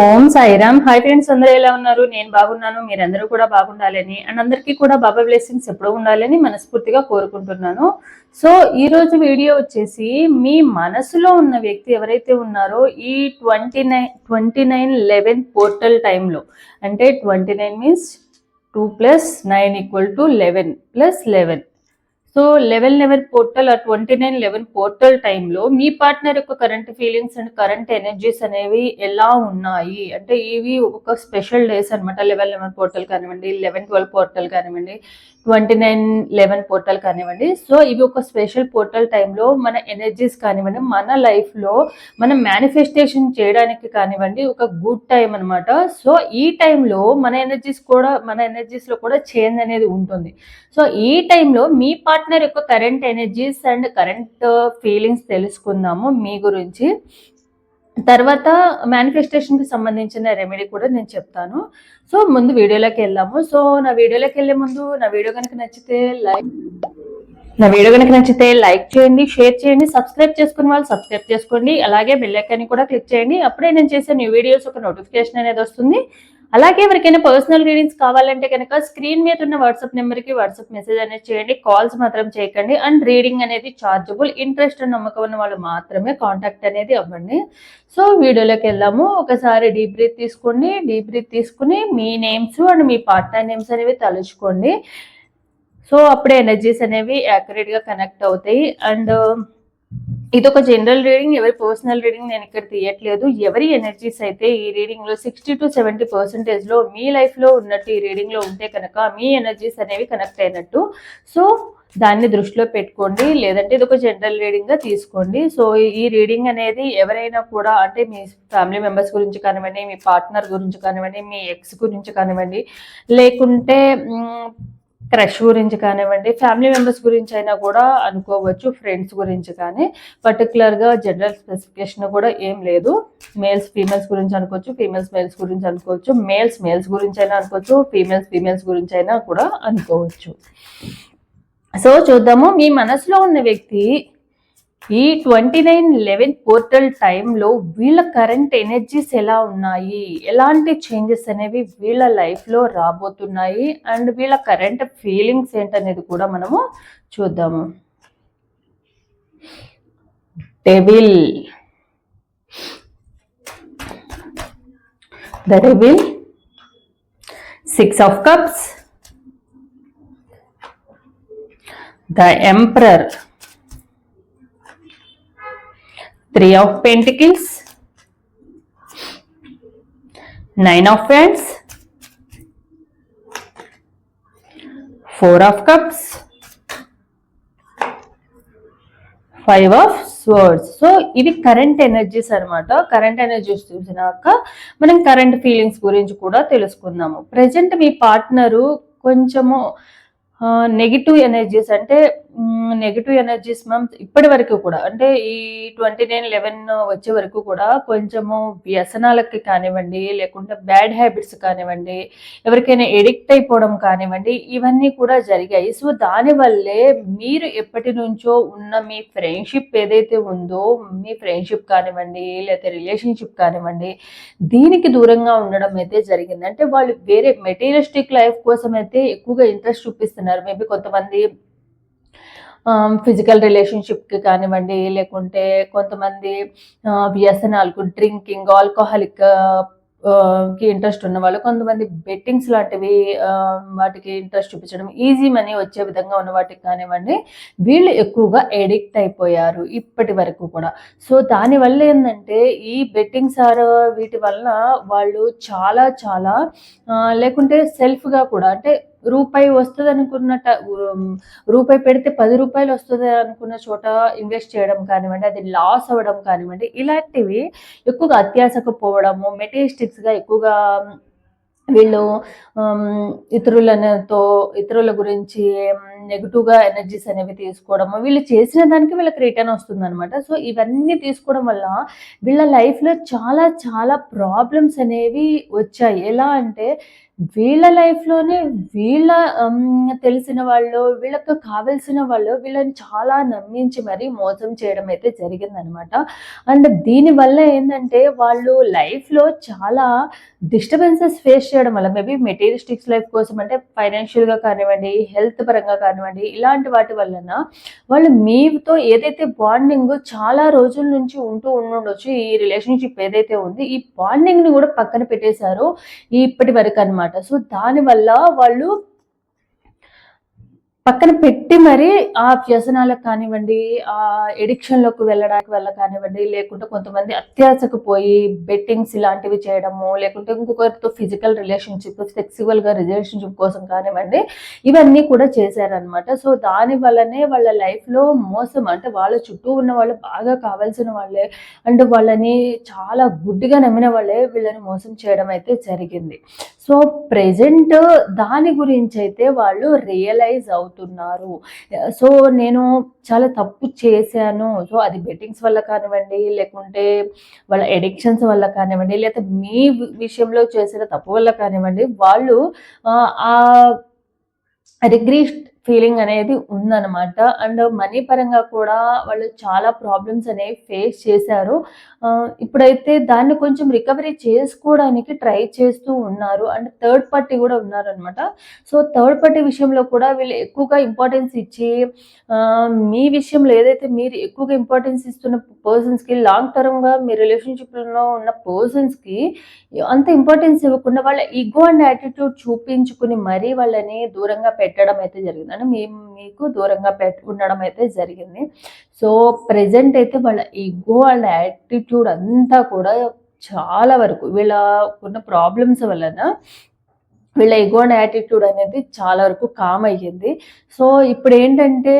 ఓం Sairam. Hi friends అందరూ ఎలా ఉన్నారు? నేను బాగున్నాను మీరందరూ కూడా బాగుండాలని. అండ్ అందరికీ కూడా బాబా బ్లెస్సింగ్స్ ఎప్పుడూ ఉండాలని మనస్ఫూర్తిగా కోరుకుంటున్నాను. సో ఈ రోజు వీడియో వచ్చేసి మీ మనసులో ఉన్న వ్యక్తి ఎవరైతే ఉన్నారో ఈ twenty nine twenty nine eleven portal టైంలో. అంటే twenty nine means two plus nine equal to eleven plus eleven so eleven eleven portal ఆ ట్వంటీ నైన్ లెవెన్ పోర్టల్ టైంలో మీ పార్ట్నర్ యొక్క current feelings and current energies అనేవి ఎలా ఉన్నాయి? అంటే ఇవి ఒక స్పెషల్ డేస్ అనమాట లెవెన్ లెవెన్ పోర్టల్ కానివ్వండి లెవెన్ ట్వెల్వ్ పోర్టల్ కానివ్వండి. ట్వంటీ నైన్ లెవెన్ పోర్టల్ కానివ్వండి. సో ఇవి ఒక స్పెషల్ పోర్టల్ టైంలో మన ఎనర్జీస్ కానివ్వండి మన లైఫ్లో మనం మేనిఫెస్టేషన్ చేయడానికి కానివ్వండి ఒక గుడ్ టైం అనమాట సో ఈ టైంలో మన ఎనర్జీస్ కూడా మన ఎనర్జీస్లో కూడా చేంజ్ అనేది ఉంటుంది. సో ఈ టైంలో మీ పార్ట్నర్ యొక్క current energies and current feelings తెలుసుకుందాము మీ గురించి. తర్వాత మేనిఫెస్టేషన్కి సంబంధించిన రెమెడీ కూడా నేను చెప్తాను. సో ముందు వీడియోలోకి వెళ్దాము. సో నా వీడియోలోకి వెళ్ళే ముందు నా వీడియో కనుక నచ్చితే లైక్ నా వీడియో కనుక నచ్చితే లైక్ చేయండి షేర్ చేయండి సబ్స్క్రైబ్ చేసుకున్న వాళ్ళు సబ్స్క్రైబ్ చేసుకోండి. అలాగే బెల్ కూడా క్లిక్ చేయండి. అప్పుడే నేను చేసే న్యూ వీడియోస్ ఒక నోటిఫికేషన్ అనేది వస్తుంది. అలాగే ఎవరికైనా పర్సనల్ రీడింగ్స్ కావాలంటే కనుక స్క్రీన్ మీద ఉన్న వాట్సాప్ నెంబర్కి వాట్సాప్ మెసేజ్ అనేది చేయండి. కాల్స్ మాత్రం చేయకండి. అండ్ రీడింగ్ అనేది చార్జబుల్ ఇంట్రెస్ట్ నమ్మకం ఉన్న వాళ్ళు మాత్రమే కాంటాక్ట్ అనేది అవ్వండి. సో వీడియోలోకి వెళ్దాము. ఒకసారి డీప్ బ్రీత్ తీసుకోండి. డీప్ బ్రీత్ తీసుకుని మీ నేమ్స్ అండ్ మీ పార్ట్నర్ నేమ్స్ అనేవి తలుచుకోండి. సో అప్పుడే ఎనర్జీస్ అనేవి యాక్యురేట్గా కనెక్ట్ అవుతాయి. అండ్ ఇది ఒక జనరల్ రీడింగ్ ఎవరి పర్సనల్ రీడింగ్ నేను ఇక్కడ తీయట్లేదు. ఎవరి ఎనర్జీస్ అయితే ఈ రీడింగ్లో సిక్స్టీ టు సెవెంటీ పర్సెంటేజ్లో మీ లైఫ్లో ఉన్నట్టు ఈ రీడింగ్లో ఉంటే కనుక మీ ఎనర్జీస్ అనేవి కనెక్ట్ అయినట్టు. సో దాన్ని దృష్టిలో పెట్టుకోండి. లేదంటే ఇది ఒక జనరల్ రీడింగ్గా తీసుకోండి. సో ఈ రీడింగ్ అనేది ఎవరైనా కూడా అంటే మీ ఫ్యామిలీ మెంబర్స్ గురించి కానివ్వండి మీ పార్ట్నర్ గురించి కానివ్వండి మీ ఎక్స్ గురించి కానివ్వండి లేకుంటే క్రష్ గురించి కానివ్వండి ఫ్యామిలీ మెంబర్స్ గురించి అయినా కూడా అనుకోవచ్చు ఫ్రెండ్స్ గురించి కానీ. పర్టికులర్గా జనరల్ స్పెసిఫికేషన్ కూడా ఏం లేదు. మేల్స్ ఫీమేల్స్ గురించి అనుకోవచ్చు ఫీమేల్స్ మేల్స్ గురించి అనుకోవచ్చు మేల్స్ మేల్స్ గురించి అయినా అనుకోవచ్చు ఫీమేల్స్ ఫీమేల్స్ గురించి అయినా కూడా అనుకోవచ్చు. సో చూద్దాము మీ మనసులో ఉన్న వ్యక్తి ఈ ట్వంటీ నైన్ లెవెన్ పోర్టల్ టైంలో వీళ్ళ కరెంట్ ఎనర్జీస్ ఎలా ఉన్నాయి? ఎలాంటి చేంజెస్ అనేవి వీళ్ళ లైఫ్లో రాబోతున్నాయి? అండ్ వీళ్ళ కరెంట్ ఫీలింగ్స్ ఏంటనేది కూడా మనము చూద్దాము. Devil. The devil. Six of cups. The emperor. Three of pentacles nine of wands. Four of cups five of swords so ఇవి కరెంట్ ఎనర్జీస్ అనమాట కరెంట్ ఎనర్జీస్ చూసినాక మనం కరెంట్ ఫీలింగ్స్ గురించి కూడా తెలుసుకుందాము. ప్రజెంట్ మీ పార్ట్నరు కొంచెము నెగిటివ్ ఎనర్జీస్ అంటే నెగిటివ్ ఎనర్జీస్ మ్యామ్ ఇప్పటి వరకు కూడా. అంటే ఈ ట్వంటీ నైన్ లెవెన్ వచ్చే వరకు కూడా కొంచెము వ్యసనాలకి కానివ్వండి లేకుంటే బ్యాడ్ హ్యాబిట్స్ కానివ్వండి ఎవరికైనా ఎడిక్ట్ అయిపోవడం కానివ్వండి ఇవన్నీ కూడా జరిగాయి. సో దానివల్లే మీరు ఎప్పటి నుంచో ఉన్న మీ ఫ్రెండ్షిప్ ఏదైతే ఉందో మీ ఫ్రెండ్షిప్ కానివ్వండి లేకపోతే రిలేషన్షిప్ కానివ్వండి దీనికి దూరంగా ఉండడం అయితే జరిగింది. అంటే వాళ్ళు వేరే మెటీరియలిస్టిక్ లైఫ్ కోసం అయితే ఎక్కువగా ఇంట్రెస్ట్ చూపిస్తున్నారు. మేబీ కొంతమంది ఫిజికల్ రిలేషన్షిప్కి కానివ్వండి లేకుంటే కొంతమంది వ్యసనాలకు డ్రింకింగ్ ఆల్కహాలిక్కి ఇంట్రెస్ట్ ఉన్న వాళ్ళు కొంతమంది బెట్టింగ్స్ లాంటివి వాటికి ఇంట్రెస్ట్ చూపించడం ఈజీ మనీ వచ్చే విధంగా ఉన్న వాటికి కానివ్వండి వీళ్ళు ఎక్కువగా ఎడిక్ట్ అయిపోయారు ఇప్పటి వరకు కూడా. సో దానివల్ల ఏంటంటే ఈ బెట్టింగ్స్ ఆర్ వీటి వలన వాళ్ళు చాలా చాలా లేకుంటే సెల్ఫ్గా కూడా అంటే రూపాయి వస్తుంది అనుకున్న రూపాయి పెడితే పది రూపాయలు వస్తుంది అనుకున్న చోట ఇన్వెస్ట్ చేయడం కానివ్వండి అది లాస్ అవ్వడం కానివ్వండి ఇలాంటివి ఎక్కువగా అత్యాశకు పోవడము మెటీరిస్టిక్స్గా ఎక్కువగా వీళ్ళు ఇతరులతో ఇతరుల గురించి నెగిటివ్గా ఎనర్జీస్ అనేవి తీసుకోవడము వీళ్ళు చేసిన దానికి వీళ్ళకి రిటర్న్ వస్తుంది అనమాట సో ఇవన్నీ తీసుకోవడం వల్ల వీళ్ళ లైఫ్లో చాలా చాలా ప్రాబ్లమ్స్ అనేవి వచ్చాయి. ఎలా అంటే వీళ్ళ లైఫ్లోనే వీళ్ళ తెలిసిన వాళ్ళు వీళ్ళకు కావలసిన వాళ్ళు వీళ్ళని చాలా నమ్మించి మరీ మోసం చేయడం అయితే జరిగిందనమాట అండ్ దీనివల్ల ఏంటంటే వాళ్ళు లైఫ్లో చాలా డిస్టర్బెన్సెస్ ఫేస్ చేయడం వల్ల మేబీ మెటీరియలిస్టిక్స్ లైఫ్ కోసం అంటే ఫైనాన్షియల్గా కానివ్వండి హెల్త్ పరంగా కానివ్వండి ఇలాంటి వాటి వలన వాళ్ళు మీతో ఏదైతే బాండింగ్ చాలా రోజుల నుంచి ఉంటూ ఉండొచ్చు ఈ రిలేషన్షిప్ ఏదైతే ఉంది ఈ బాండింగ్ని కూడా పక్కన పెట్టేశారు ఇప్పటి వరకు అనమాట సో దానివల్ల వాళ్ళు పక్కన పెట్టి మరి ఆ వ్యసనాలకు కానివ్వండి ఆ ఎడిక్షన్లోకి వెళ్ళడానికి వల్ల కానివ్వండి లేకుంటే కొంతమంది అత్యాశకు పోయి బెట్టింగ్స్ ఇలాంటివి చేయడము లేకుంటే ఇంకొకరితో ఫిజికల్ రిలేషన్షిప్ సెక్సువల్గా రిలేషన్షిప్ కోసం కానివ్వండి ఇవన్నీ కూడా చేశారనమాట సో దాని వల్లనే వాళ్ళ లైఫ్లో మోసం అంటే వాళ్ళ చుట్టూ ఉన్న వాళ్ళు బాగా కావాల్సిన వాళ్ళే అండ్ వాళ్ళని చాలా గుడ్డిగా నమ్మిన వాళ్ళే వీళ్ళని మోసం చేయడం అయితే జరిగింది. సో ప్రెజెంట్ దాని గురించి అయితే వాళ్ళు రియలైజ్ అవుతున్నారు. సో నేను చాలా తప్పు చేశాను. సో అది బెట్టింగ్స్ వల్ల కానివ్వండి లేకుంటే వాళ్ళ ఎడిక్షన్స్ వల్ల కానివ్వండి లేకపోతే మీ విషయంలో చేసిన తప్పు వల్ల కానివ్వండి వాళ్ళు ఆ రిగ్రీట్ ఫీలింగ్ అనేది ఉందన్నమాట. అండ్ మనీ పరంగా కూడా వాళ్ళు చాలా ప్రాబ్లమ్స్ అనేవి ఫేస్ చేశారు. ఇప్పుడైతే దాన్ని కొంచెం రికవరీ చేసుకోవడానికి ట్రై చేస్తూ ఉన్నారు. అండ్ థర్డ్ పార్టీ కూడా ఉన్నారనమాట సో థర్డ్ పార్టీ విషయంలో కూడా వీళ్ళు ఎక్కువగా ఇంపార్టెన్స్ ఇచ్చి మీ విషయంలో ఏదైతే మీరు ఎక్కువగా ఇంపార్టెన్స్ ఇస్తున్న పర్సన్స్కి లాంగ్ టర్మ్గా మీ రిలేషన్షిప్లో ఉన్న పర్సన్స్కి అంత ఇంపార్టెన్స్ ఇవ్వకుండా వాళ్ళ ఈగో అండ్ యాటిట్యూడ్ చూపించుకుని మరీ వాళ్ళని దూరంగా పెట్టడం అయితే జరిగింది. అనుకుంటున్నాను మేము మీకు దూరంగా పెట్ ఉండడం అయితే జరిగింది. సో ప్రజెంట్ అయితే వాళ్ళ ఈగో అండ్ యాటిట్యూడ్ అంతా కూడా చాలా వరకు వీళ్ళ ఉన్న ప్రాబ్లమ్స్ వలన వీళ్ళ ఈగో అండ్ యాటిట్యూడ్ అనేది చాలా వరకు కామ్ అయ్యింది. సో ఇప్పుడు ఏంటంటే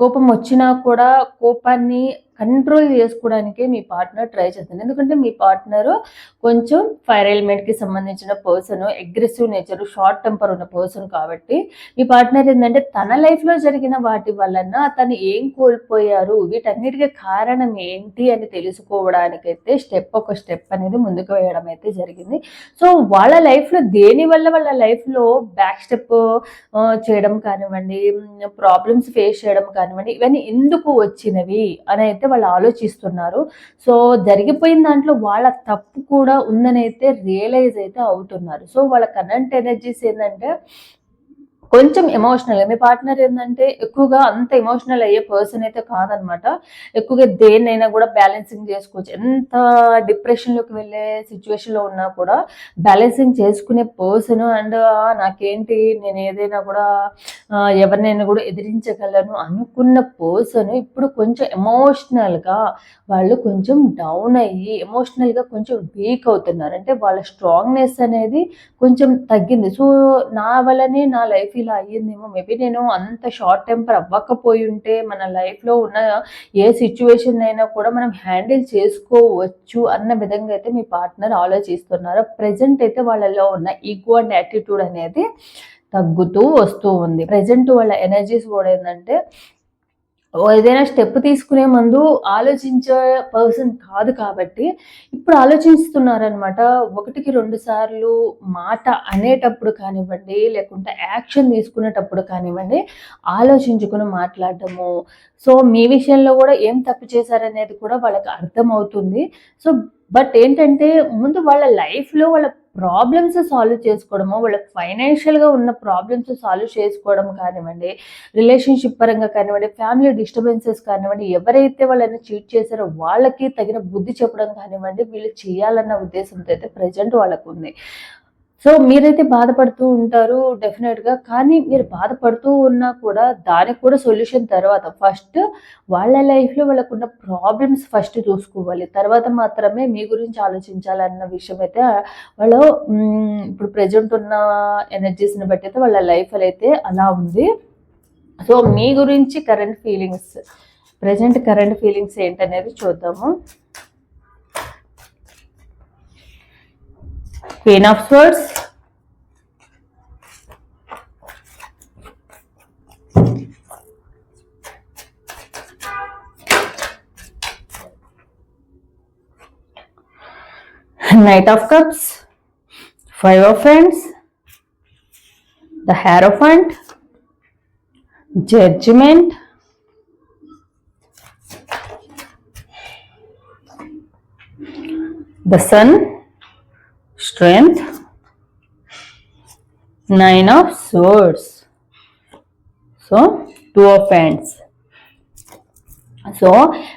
కోపం వచ్చినా కూడా కోపాన్ని కంట్రోల్ చేసుకోవడానికే మీ పార్ట్నర్ ట్రై చేస్తుంది. ఎందుకంటే మీ పార్ట్నర్ కొంచెం ఫైర్ ఎలిమెంట్కి సంబంధించిన person aggressive nature short temper ఉన్న పర్సన్ కాబట్టి మీ పార్ట్నర్ ఏంటంటే తన లైఫ్లో జరిగిన వాటి వలన తను ఏం కోల్పోయారు వీటన్నిటికీ కారణం ఏంటి అని తెలుసుకోవడానికైతే స్టెప్ ఒక స్టెప్ అనేది ముందుకు వేయడం అయితే జరిగింది. సో వాళ్ళ లైఫ్లో దేని వల్ల వాళ్ళ లైఫ్లో బ్యాక్ స్టెప్ చేయడం కానివ్వండి ప్రాబ్లమ్స్ ఫేస్ చేయడం కానివ్వండి ఇవన్నీ ఎందుకు వచ్చినవి అని అయితే వాళ్ళు ఆలోచిస్తున్నారు. సో జరిగిపోయిన దాంట్లో వాళ్ళ తప్పు కూడా ఉందని అయితే రియలైజ్ అయితే అవుతున్నారు. సో వాళ్ళ కరెంట్ ఎనర్జీస్ ఏంటంటే కొంచెం ఎమోషనల్ మీ పార్ట్నర్ ఏంటంటే ఎక్కువగా అంత ఎమోషనల్ అయ్యే పర్సన్ అయితే కాదనమాట. ఎక్కువగా దేన్నైనా కూడా బ్యాలెన్సింగ్ చేసుకోవచ్చు. ఎంత డిప్రెషన్లోకి వెళ్ళే సిచ్యువేషన్లో ఉన్నా కూడా బ్యాలెన్సింగ్ చేసుకునే పర్సన్ అండ్ నాకేంటి? నేను ఏదైనా కూడా ఎవరినైనా కూడా ఎదిరించగలను అనుకున్న పర్సన్ ఇప్పుడు కొంచెం ఎమోషనల్గా వాళ్ళు కొంచెం డౌన్ అయ్యి ఎమోషనల్గా కొంచెం వీక్ అవుతున్నారు. అంటే వాళ్ళ స్ట్రాంగ్నెస్ అనేది కొంచెం తగ్గింది. సో నా వల్లనే నా లైఫ్ ఇలా అయ్యిందేమో. మేబీ నేను అంత షార్ట్ టెంపర్ అవ్వకపోయి ఉంటే మన లైఫ్లో ఉన్న ఏ సిచ్యువేషన్ అయినా కూడా మనం హ్యాండిల్ చేసుకోవచ్చు అన్న విధంగా అయితే మీ పార్ట్నర్ ఆలోచిస్తున్నారు ప్రజెంట్ అయితే వాళ్ళలో ఉన్న ఈగో అండ్ యాటిట్యూడ్ అనేది తగ్గుతూ వస్తూ ఉంది. ప్రజెంట్ వాళ్ళ ఎనర్జీస్ కూడా ఏంటంటే ఏదైనా స్టెప్ తీసుకునే ముందు ఆలోచించే పర్సన్ కాదు కాబట్టి ఇప్పుడు ఆలోచిస్తున్నారనమాట ఒకటికి రెండు సార్లు మాట అనేటప్పుడు కానివ్వండి లేకుంటే యాక్షన్ తీసుకునేటప్పుడు కానివ్వండి ఆలోచించుకుని మాట్లాడటము సో మీ విషయంలో కూడా ఏం తప్పు చేశారనేది కూడా వాళ్ళకి అర్థమవుతుంది. సో బట్ ఏంటంటే ముందు వాళ్ళ లైఫ్లో వాళ్ళ ప్రాబ్లమ్స్ సాల్వ్ చేసుకోవడము వాళ్ళకి ఫైనాన్షియల్గా ఉన్న ప్రాబ్లమ్స్ సాల్వ్ చేసుకోవడం కానివ్వండి రిలేషన్షిప్ పరంగా కానివ్వండి ఫ్యామిలీ డిస్టర్బెన్సెస్ కానివ్వండి ఎవరైతే వాళ్ళని చీట్ చేశారో వాళ్ళకి తగిన బుద్ధి చెప్పడం కానివ్వండి వీళ్ళు చేయాలన్న ఉద్దేశంతో అయితే ప్రజెంట్ వాళ్ళకు ఉంది సో మీరైతే బాధపడుతూ ఉంటారు డెఫినెట్గా కానీ మీరు బాధపడుతూ ఉన్నా కూడా దానికి కూడా సొల్యూషన్ తర్వాత. ఫస్ట్ వాళ్ళ లైఫ్లో వాళ్ళకున్న ప్రాబ్లమ్స్ ఫస్ట్ చూసుకోవాలి. తర్వాత మాత్రమే మీ గురించి ఆలోచించాలన్న విషయం అయితే వాళ్ళు ఇప్పుడు ప్రజెంట్ ఉన్న ఎనర్జీస్ని బట్టి అయితే వాళ్ళ లైఫ్ అయితే అలా ఉంది. సో మీ గురించి current feelings present current feelings ఏంటనేది చూద్దాము. Queen of Swords. Knight of Cups. Five of Wands, the Hierophant, Judgment, the Sun, Strength, Nine of Swords. So, Two of Wands. So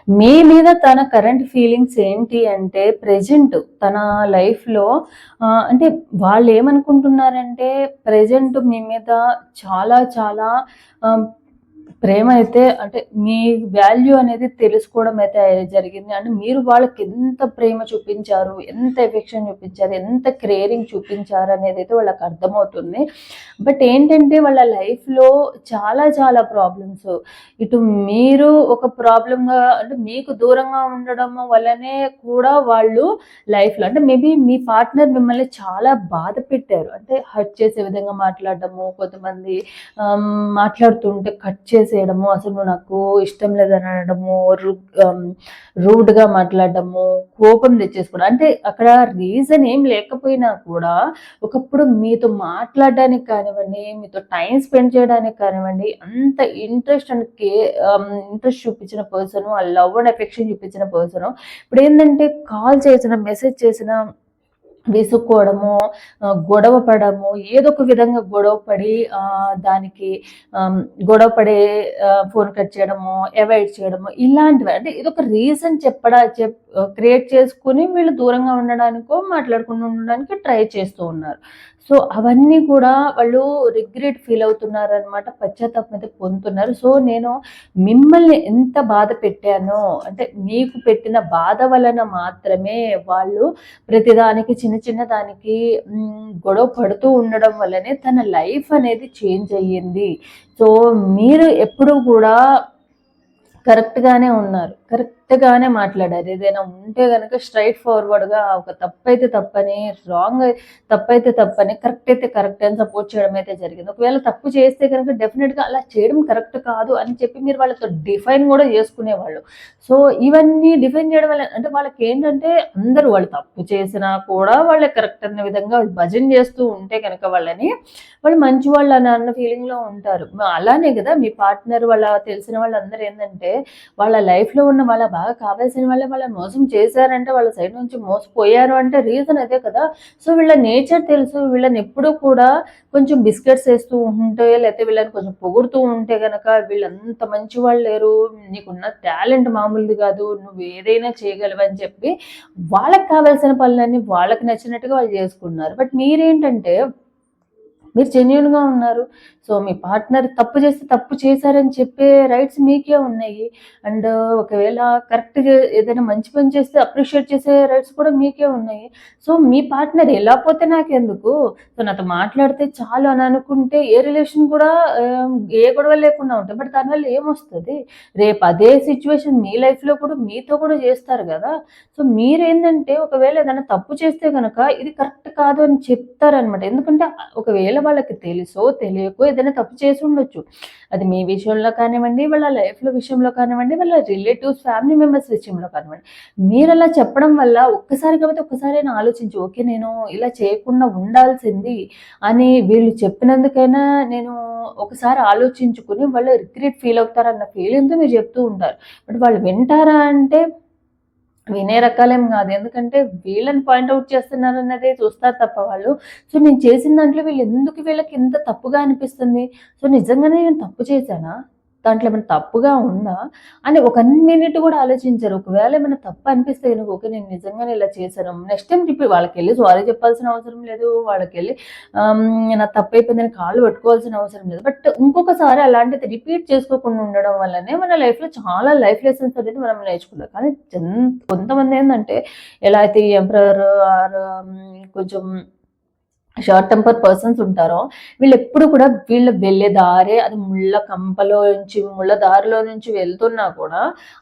మీ మీద తన కరెంట్ ఫీలింగ్స్ ఏంటి అంటే present తన లైఫ్లో అంటే వాళ్ళు ఏమనుకుంటున్నారంటే ప్రజెంట్ మీ మీద చాలా చాలా ప్రేమ అయితే అంటే మీ వాల్యూ అనేది తెలుసుకోవడం అయితే జరిగింది. అంటే మీరు వాళ్ళకి ఎంత ప్రేమ చూపించారు ఎంత ఎఫెక్షన్ చూపించారు ఎంత క్రేరింగ్ చూపించారు అనేది అయితే వాళ్ళకి అర్థమవుతుంది. బట్ ఏంటంటే వాళ్ళ లైఫ్లో చాలా చాలా ప్రాబ్లమ్స్ ఇటు మీరు ఒక ప్రాబ్లంగా అంటే మీకు దూరంగా ఉండడం వల్లనే కూడా వాళ్ళు లైఫ్లో అంటే మేబీ మీ పార్ట్నర్ మిమ్మల్ని చాలా బాధ పెట్టారు. అంటే హర్ట్ చేసే విధంగా మాట్లాడడము కొంతమంది మాట్లాడుతుంటే కట్ చేసేయడము అసలు నాకు ఇష్టం లేదని అనడము రూడ్గా మాట్లాడడము కోపం తెచ్చేసుకోవడం. అంటే అక్కడ రీజన్ ఏం లేకపోయినా కూడా ఒకప్పుడు మీతో మాట్లాడడానికి కానివ్వండి మీతో టైం స్పెండ్ చేయడానికి కానివ్వండి అంత ఇంట్రెస్ట్ అండ్ కే ఇంట్రెస్ట్ చూపించిన పర్సన్ ఆ లవ్ అండ్ ఎఫెక్షన్ చూపించిన పర్సన్ ఇప్పుడు ఏంటంటే కాల్ చేసిన మెసేజ్ చేసిన విసుక్కోవడము గొడవ పడము ఏదో ఒక విధంగా గొడవ పడి దానికి గొడవ పడే ఫోన్ కట్ చేయడము అవాయిడ్ చేయడము ఇలాంటివి. అంటే ఇదొక రీజన్ చెప్పడా చెప్ క్రియేట్ చేసుకుని వీళ్ళు దూరంగా ఉండడానికో మాట్లాడుకుంటూ ఉండడానికి ట్రై చేస్తూ ఉన్నారు. సో అవన్నీ కూడా వాళ్ళు రిగ్రెట్ ఫీల్ అవుతున్నారు అనమాట పశ్చాత్తాపం అయితే పొందుతున్నారు. సో నేను మిమ్మల్ని ఎంత బాధ పెట్టానో అంటే మీకు పెట్టిన బాధ వలన మాత్రమే వాళ్ళు ప్రతిదానికి చిన్న చిన్న చిన్న దానికి గొడవ పడుతూ ఉండడం వల్లనే తన లైఫ్ అనేది చేంజ్ అయ్యింది. సో మీరు ఎప్పుడు కూడా కరెక్ట్గానే ఉన్నారు. కరెక్ట్ కరెక్ట్గానే మాట్లాడారు. ఏదైనా ఉంటే కనుక స్ట్రైట్ ఫార్వర్డ్గా ఒక తప్పైతే తప్పని రాంగ్ తప్పైతే తప్పని కరెక్ట్ అయితే కరెక్ట్ అని సపోర్ట్ చేయడం అయితే జరిగింది. ఒకవేళ తప్పు చేస్తే కనుక డెఫినెట్గా అలా చేయడం కరెక్ట్ కాదు అని చెప్పి మీరు వాళ్ళతో డిఫైన్ కూడా చేసుకునేవాళ్ళు సో ఇవన్నీ డిఫైన్ చేయడం వల్ల అంటే వాళ్ళకి ఏంటంటే అందరూ వాళ్ళు తప్పు చేసినా కూడా వాళ్ళే కరెక్ట్ అన్న విధంగా భజన చేస్తూ ఉంటే కనుక వాళ్ళని వాళ్ళు మంచి వాళ్ళు అని అన్న ఫీలింగ్లో ఉంటారు. అలానే కదా మీ పార్ట్నర్ వాళ్ళ తెలిసిన వాళ్ళందరూ ఏంటంటే వాళ్ళ లైఫ్లో ఉన్న వాళ్ళ కావాల్సిన వాళ్ళే వాళ్ళని మోసం చేశారంటే వాళ్ళ సైడ్ నుంచి మోసపోయారు అంటే రీజన్ అదే కదా. సో వీళ్ళ నేచర్ తెలుసు. వీళ్ళని ఎప్పుడూ కూడా కొంచెం బిస్కెట్స్ వేస్తూ ఉంటే లేకపోతే వీళ్ళని కొంచెం పొగుడుతూ ఉంటే కనుక వీళ్ళంత మంచి వాళ్ళు లేరు. నీకున్న టాలెంట్ మామూలుది కాదు. నువ్వు ఏదైనా చేయగలవని చెప్పి వాళ్ళకి కావాల్సిన పనులన్నీ వాళ్ళకి నచ్చినట్టుగా వాళ్ళు చేసుకున్నారు. బట్ మీరేంటంటే మీరు జెన్యున్గా ఉన్నారు. సో మీ పార్ట్నర్ తప్పు చేస్తే తప్పు చేశారని చెప్పే రైట్స్ మీకే ఉన్నాయి. అండ్ ఒకవేళ కరెక్ట్ ఏదైనా మంచి పని చేస్తే అప్రిషియేట్ చేసే రైట్స్ కూడా మీకే ఉన్నాయి. సో మీ పార్ట్నర్ ఎలా పోతే నాకెందుకు? సో నాతో మాట్లాడితే చాలు అని అనుకుంటే ఏ రిలేషన్ కూడా ఏ గొడవ లేకుండా ఉంటాయి. బట్ దానివల్ల ఏమొస్తుంది? రేపు అదే సిచ్యువేషన్ మీ లైఫ్లో కూడా మీతో కూడా చేస్తారు కదా. సో మీరేంటంటే ఒకవేళ ఏదైనా తప్పు చేస్తే కనుక ఇది కరెక్ట్ కాదు అని చెప్తారనమాట ఎందుకంటే ఒకవేళ వాళ్ళకి తెలుసో తెలియకో ఏదైనా తప్పు చేసి ఉండొచ్చు. అది మీ విషయంలో కానివ్వండి వాళ్ళ లైఫ్లో విషయంలో కానివ్వండి వాళ్ళ రిలేటివ్స్ ఫ్యామిలీ మెంబర్స్ విషయంలో కానివ్వండి. మీరు అలా చెప్పడం వల్ల ఒక్కసారి కాబట్టి ఒక్కసారి ఆలోచించి ఓకే నేను ఇలా చేయకుండా ఉండాల్సింది అని వీళ్ళు చెప్పినందుకైనా నేను ఒకసారి ఆలోచించుకుని వాళ్ళు రిగ్రెట్ ఫీల్ అవుతారన్న ఫీలింగ్తో మీరు చెప్తూ ఉంటారు. బట్ వాళ్ళు వింటారా అంటే వినే రకాలేం కాదు. ఎందుకంటే వీళ్ళని పాయింట్అవుట్ చేస్తున్నారు అన్నదే చూస్తారు తప్ప వాళ్ళు. సో నేను చేసిన దాంట్లో వీళ్ళు ఎందుకు వీళ్ళకి ఇంత తప్పుగా అనిపిస్తుంది? సో నిజంగానే నేను తప్పు చేశానా? దాంట్లో ఏమైనా తప్పుగా ఉందా అని ఒక మినిట్ కూడా ఆలోచించారు. ఒకవేళ ఏమైనా తప్పు అనిపిస్తే కనుక ఓకే నేను నిజంగానే ఇలా చేశాను. నెక్స్ట్ టైం చెప్పి వాళ్ళకి వెళ్ళి సారీ చెప్పాల్సిన అవసరం లేదు. వాళ్ళకి వెళ్ళి నా తప్పు అయిపోయిందని కాళ్ళు పట్టుకోవాల్సిన అవసరం లేదు. బట్ ఇంకొకసారి అలాంటిది రిపీట్ చేసుకోకుండా ఉండడం వల్లనే మన లైఫ్లో చాలా లైఫ్ లెసన్స్ అనేది మనం నేర్చుకున్నాం కానీ కొంతమంది ఏంటంటే ఎలా అయితే ఎంప్రర్ ఆర్ కొంచెం షార్ట్ టెంపర్ పర్సన్స్ ఉంటారో వీళ్ళు ఎప్పుడు కూడా వీళ్ళు వెళ్ళే దారే అది ముళ్ళ కంపలో నుంచి ముళ్ళ దారిలో నుంచి వెళ్తున్నా కూడా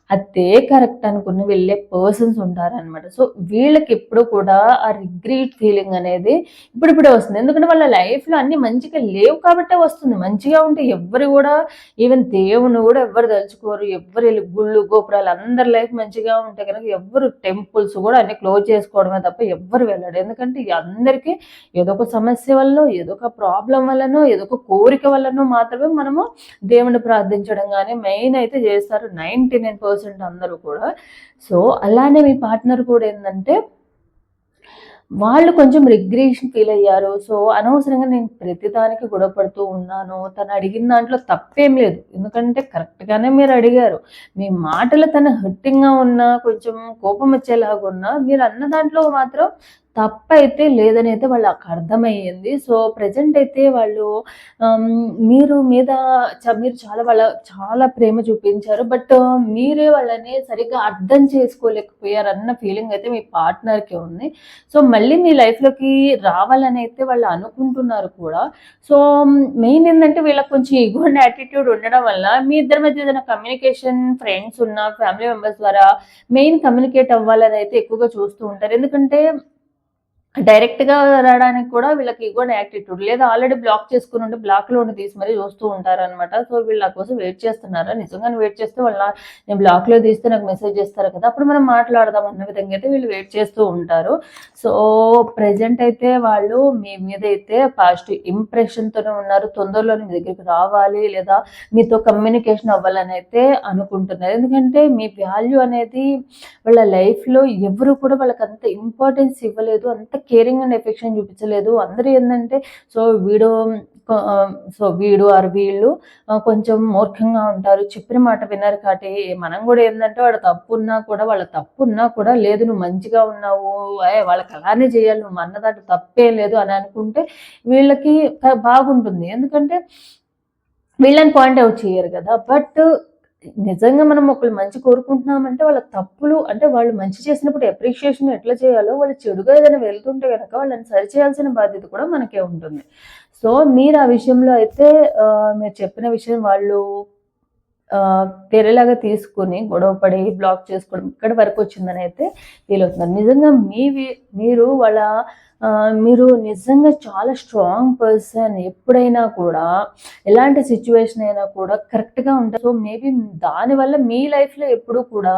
అదే కరెక్ట్ అనుకుని వెళ్ళే పర్సన్స్ ఉంటారనమాట సో వీళ్ళకి ఎప్పుడు కూడా ఆ రిగ్రీట్ ఫీలింగ్ అనేది ఇప్పుడిప్పుడే వస్తుంది. ఎందుకంటే వాళ్ళ లైఫ్లో అన్ని మంచిగా లేవు కాబట్టే వస్తుంది. మంచిగా ఉంటే ఎవరు కూడా ఈవెన్ దేవుని కూడా ఎవరు తలుచుకోరు. ఎవరు గుళ్ళు గోపురాలు అందరి లైఫ్ మంచిగా ఉంటే కనుక ఎవరు టెంపుల్స్ కూడా అన్ని క్లోజ్ చేసుకోవడమే తప్ప ఎవరు వెళ్ళడు. ఎందుకంటే అందరికీ ఏదో ఒక సమస్య వల్లనో ఏదో ఒక ప్రాబ్లం వల్లనో ఏదో ఒక కోరిక వల్లనో మాత్రమే మనము దేవుని ప్రార్థించడం కానీ మెయిన్ అయితే చేస్తారు నైంటీ నైన్ పర్సెంట్ అందరూ కూడా. సో అలానే మీ పార్ట్నర్ కూడా ఏంటంటే వాళ్ళు కొంచెం రిగ్రేషన్ ఫీల్ అయ్యారు. సో అనవసరంగా నేను ప్రతిదానికి గొడవపడుతూ ఉన్నాను. తను అడిగిన దాంట్లో తప్పేం లేదు. ఎందుకంటే కరెక్ట్గానే మీరు అడిగారు. మీ మాటలు తను హర్టింగ్గా ఉన్నా కొంచెం కోపం వచ్చేలాగా ఉన్నా మీరు అన్న దాంట్లో మాత్రం తప్పైతే లేదని అయితే వాళ్ళకి అర్థమయ్యింది. సో ప్రజెంట్ అయితే వాళ్ళు మీరు మీద మీరు చాలా వాళ్ళ చాలా ప్రేమ చూపించారు. బట్ మీరే వాళ్ళని సరిగ్గా అర్థం చేసుకోలేకపోయారు అన్న ఫీలింగ్ అయితే మీ పార్ట్నర్కి ఉంది. సో మళ్ళీ మీ లైఫ్లోకి రావాలని అయితే వాళ్ళు అనుకుంటున్నారు కూడా. సో మెయిన్ ఏంటంటే వీళ్ళకి కొంచెం ఈగో యాటిట్యూడ్ ఉండడం వల్ల మీ ఇద్దరి మధ్య ఏదైనా కమ్యూనికేషన్ ఫ్రెండ్స్ ఉన్న ఫ్యామిలీ మెంబర్స్ ద్వారా మెయిన్ కమ్యూనికేట్ అవ్వాలని అయితే ఎక్కువగా చూస్తూ ఉంటారు. ఎందుకంటే డైరెక్ట్గా రావడానికి కూడా వీళ్ళకి ఇగోని యాక్టిట్యూడ్ లేదా ఆల్రెడీ బ్లాక్ చేసుకుని ఉంటే బ్లాక్లో తీసి మరీ చూస్తూ ఉంటారనమాట సో వీళ్ళ కోసం వెయిట్ చేస్తున్నారా? నిజంగానే వెయిట్ చేస్తే వాళ్ళ నేను బ్లాక్లో తీస్తే నాకు మెసేజ్ చేస్తారు కదా? అప్పుడు మనం మాట్లాడదాం అన్న విధంగా అయితే వీళ్ళు వెయిట్ చేస్తూ ఉంటారు. సో ప్రజెంట్ అయితే వాళ్ళు మీ మీద అయితే పాజిటివ్ ఇంప్రెషన్తోనే ఉన్నారు. తొందరలోనే మీ దగ్గరికి రావాలి లేదా మీతో కమ్యూనికేషన్ అవ్వాలని అయితే అనుకుంటున్నారు. ఎందుకంటే మీ వాల్యూ అనేది వాళ్ళ లైఫ్లో ఎవరు కూడా వాళ్ళకి అంత ఇంపార్టెన్స్ ఇవ్వలేదు. అంత కేరింగ్ అండ్ ఎఫెక్షన్ చూపించలేదు. అందరూ ఏంటంటే సో వీడు సో వీడు ఆరు వీళ్ళు కొంచెం మూర్ఖంగా ఉంటారు. చెప్పిన మాట విన్నారు కాబట్టి మనం కూడా ఏంటంటే వాడు తప్పు ఉన్నా కూడా వాళ్ళ తప్పు ఉన్నా కూడా లేదు నువ్వు మంచిగా ఉన్నావు వాళ్ళకి అలానే చేయాలి నువ్వు అన్నదాంట్లో తప్పే లేదు అని అనుకుంటే వీళ్ళకి బాగుంటుంది. ఎందుకంటే వీళ్ళని పాయింట్ అవుట్ చేయరు కదా. బట్ నిజంగా మనం ఒకళ్ళు మంచి కోరుకుంటున్నామంటే వాళ్ళ తప్పులు అంటే వాళ్ళు మంచి చేసినప్పుడు అప్రిషియేషన్ ఎట్లా చేయాలో వాళ్ళు చెడుగా ఏదైనా వెళ్తుంటే కనుక వాళ్ళని సరిచేయాల్సిన బాధ్యత కూడా మనకే ఉంటుంది. సో మీరు ఆ విషయంలో అయితే మీరు చెప్పిన విషయం వాళ్ళు వేరేలాగా తీసుకుని గొడవపడి బ్లాక్ చేసుకోవడం ఇక్కడ వరకు వచ్చిందని అయితే ఫీల్ అవుతున్నారు. నిజంగా మీ మీరు వాళ్ళ మీరు నిజంగా చాలా స్ట్రాంగ్ పర్సన్ ఎప్పుడైనా కూడా ఎలాంటి సిచ్యువేషన్ అయినా కూడా కరెక్ట్గా ఉంటారు సో మేబీ దానివల్ల మీ లైఫ్లో ఎప్పుడు కూడా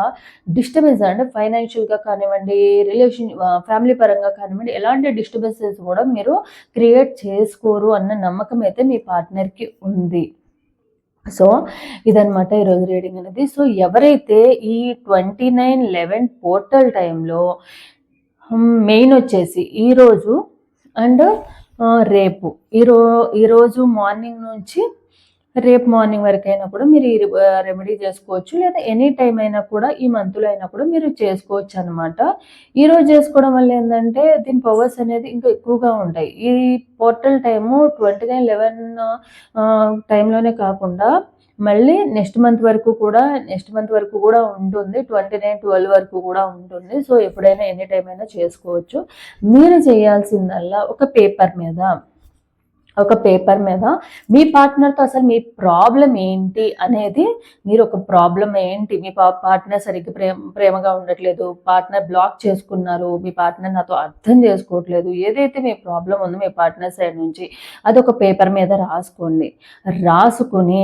డిస్టర్బెన్స్ అంటే ఫైనాన్షియల్గా కానివ్వండి రిలేషన్ ఫ్యామిలీ పరంగా కానివ్వండి ఎలాంటి డిస్టర్బెన్సెస్ కూడా మీరు క్రియేట్ చేసుకోరు అన్న నమ్మకం అయితే మీ పార్ట్నర్కి ఉంది. సో ఇదనమాట ఈరోజు రీడింగ్ అనేది. సో ఎవరైతే ఈ ట్వంటీ నైన్ లెవెన్ పోర్టల్ టైంలో మెయిన్ వచ్చేసి ఈరోజు అండ్ రేపు ఈరో ఈరోజు మార్నింగ్ నుంచి రేపు మార్నింగ్ వరకు అయినా కూడా మీరు ఈ రెమెడీ చేసుకోవచ్చు. లేదా ఎనీ టైం అయినా కూడా ఈ మంత్లో అయినా కూడా మీరు చేసుకోవచ్చు అనమాట ఈరోజు చేసుకోవడం వల్ల ఏంటంటే దీని పవర్స్ అనేది ఇంకా ఎక్కువగా ఉంటాయి. ఈ portal time twenty nine eleven టైంలోనే కాకుండా మళ్ళీ నెక్స్ట్ మంత్ వరకు కూడా నెక్స్ట్ మంత్ వరకు కూడా ఉంటుంది. ట్వంటీ నైన్ ట్వెల్వ్ వరకు కూడా ఉంటుంది. సో ఎప్పుడైనా ఎనీ టైం అయినా చేసుకోవచ్చు. మీరు చేయాల్సిందల్లా ఒక పేపర్ మీద. ఒక పేపర్ మీద మీ పార్ట్నర్తో అసలు మీ ప్రాబ్లం ఏంటి అనేది మీరు ఒక ప్రాబ్లం ఏంటి? మీ పార్ట్నర్ సరిగ్గా ప్రేమ ప్రేమగా ఉండట్లేదు పార్ట్నర్ బ్లాక్ చేసుకున్నారు మీ పార్ట్నర్ నాతో అర్థం చేసుకోవట్లేదు ఏదైతే మీ ప్రాబ్లం ఉందో మీ పార్ట్నర్ సైడ్ నుంచి అది ఒక పేపర్ మీద రాసుకోండి. రాసుకుని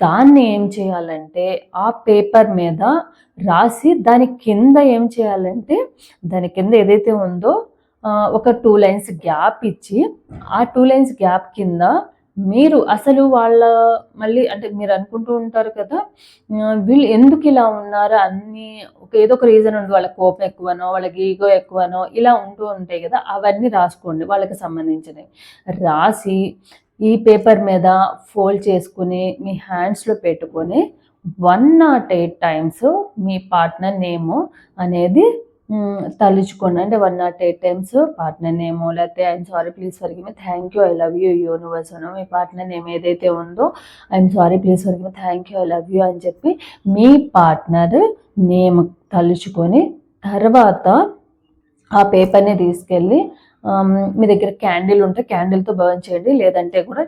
దాన్ని ఏం చేయాలంటే ఆ పేపర్ మీద రాసి దాని కింద ఏం చేయాలంటే దాని కింద ఏదైతే ఉందో ఒక టూ లైన్స్ గ్యాప్ ఇచ్చి ఆ టూ లైన్స్ గ్యాప్ కింద మీరు అసలు వాళ్ళ మళ్ళీ అంటే మీరు అనుకుంటూ ఉంటారు కదా వీళ్ళు ఎందుకు ఇలా ఉన్నారు అన్ని ఒక ఏదో ఒక రీజన్ ఉంది. వాళ్ళ కోపం ఎక్కువనో వాళ్ళకి ఈగో ఎక్కువనో ఇలా ఉంటూ ఉంటాయి కదా అవన్నీ రాసుకోండి వాళ్ళకి సంబంధించినవి. రాసి ఈ పేపర్ మీద ఫోల్డ్ చేసుకుని మీ హ్యాండ్స్లో పెట్టుకొని వన్ నాట్ ఎయిట్ టైమ్స్ మీ పార్ట్నర్ నేము అనేది తలుచుకోండి. అంటే one naught eight times partner నేమో లేకపోతే ఐఎమ్ సారీ ప్లీజ్ వరకు మీ thank you I love you universe అనో మీ పార్ట్నర్ నేమ్ ఏదైతే ఉందో ఐఎమ్ సారీ ప్లీజ్ వరకు మీ thank you I love you అని చెప్పి మీ పార్ట్నర్ నేమ్ తలుచుకొని తర్వాత ఆ పేపర్ని తీసుకెళ్ళి మీ దగ్గర క్యాండిల్ ఉంటే క్యాండిల్తో బర్న్ చేయండి. లేదంటే కూడా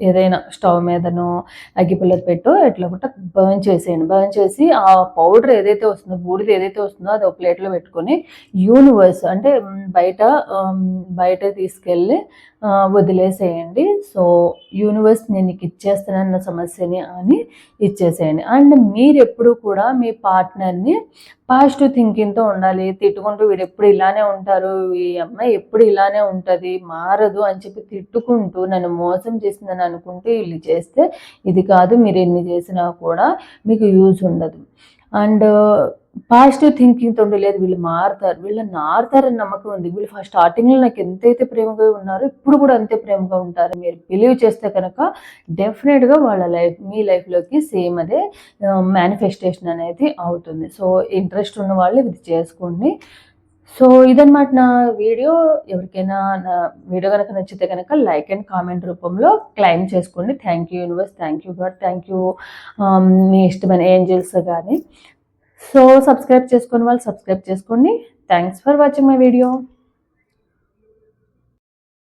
ఏదైనా స్టవ్ మీదనో అగ్గిపుల్లది పెట్టో ఎట్లా కూడా బర్న్ చేసేయండి. బర్న్ చేసి ఆ పౌడర్ ఏదైతే వస్తుందో బూడిద ఏదైతే వస్తుందో అది ఒక ప్లేట్లో పెట్టుకొని యూనివర్స్ అంటే బయట బయట తీసుకెళ్ళి వదిలేసేయండి. సో యూనివర్స్ నేను నీకు ఇచ్చేస్తానన్న సమస్యని అని ఇచ్చేసేయండి. అండ్ మీరు ఎప్పుడు కూడా మీ పార్ట్నర్ని పాజిటివ్ థింకింగ్తో ఉండాలి. తిట్టుకుంటూ వీరు ఎప్పుడు ఇలానే ఉంటారు. ఈ అమ్మాయి ఎప్పుడు ఇలానే ఉంటుంది. మారదు అని చెప్పి తిట్టుకుంటూ నన్ను మోసం చేసిందని అనుకుంటూ వీళ్ళు చేస్తే ఇది కాదు. మీరు ఎన్ని చేసినా కూడా మీకు యూజ్ ఉండదు. అండ్ పాజిటివ్ థింకింగ్తో ఉండి లేదు వీళ్ళు మారుతారు. వీళ్ళు నారుతారని నమ్మకం ఉంది. వీళ్ళు ఫస్ట్ స్టార్టింగ్లో నాకు ఎంతైతే ప్రేమగా ఉన్నారో ఇప్పుడు కూడా అంతే ప్రేమగా ఉంటారు. మీరు బిలీవ్ చేస్తే కనుక డెఫినెట్గా వాళ్ళ లైఫ్ మీ లైఫ్లోకి సేమ్ అదే మేనిఫెస్టేషన్ అనేది అవుతుంది. సో ఇంట్రెస్ట్ ఉన్న వాళ్ళు ఇది చేసుకోండి. సో ఇదన్నమాట నా వీడియో. ఎవరికైనా నా వీడియో కనుక నచ్చితే కనుక లైక్ అండ్ కామెంట్ రూపంలో క్లైమ్ చేసుకోండి. Thank you universe. Thank you God. Thank you మీ ఇష్టమైన ఏంజల్స్ కానీ సో సబ్స్క్రైబ్ చేసుకుని వాళ్ళు సబ్స్క్రైబ్ చేసుకోండి. Thanks for watching my video.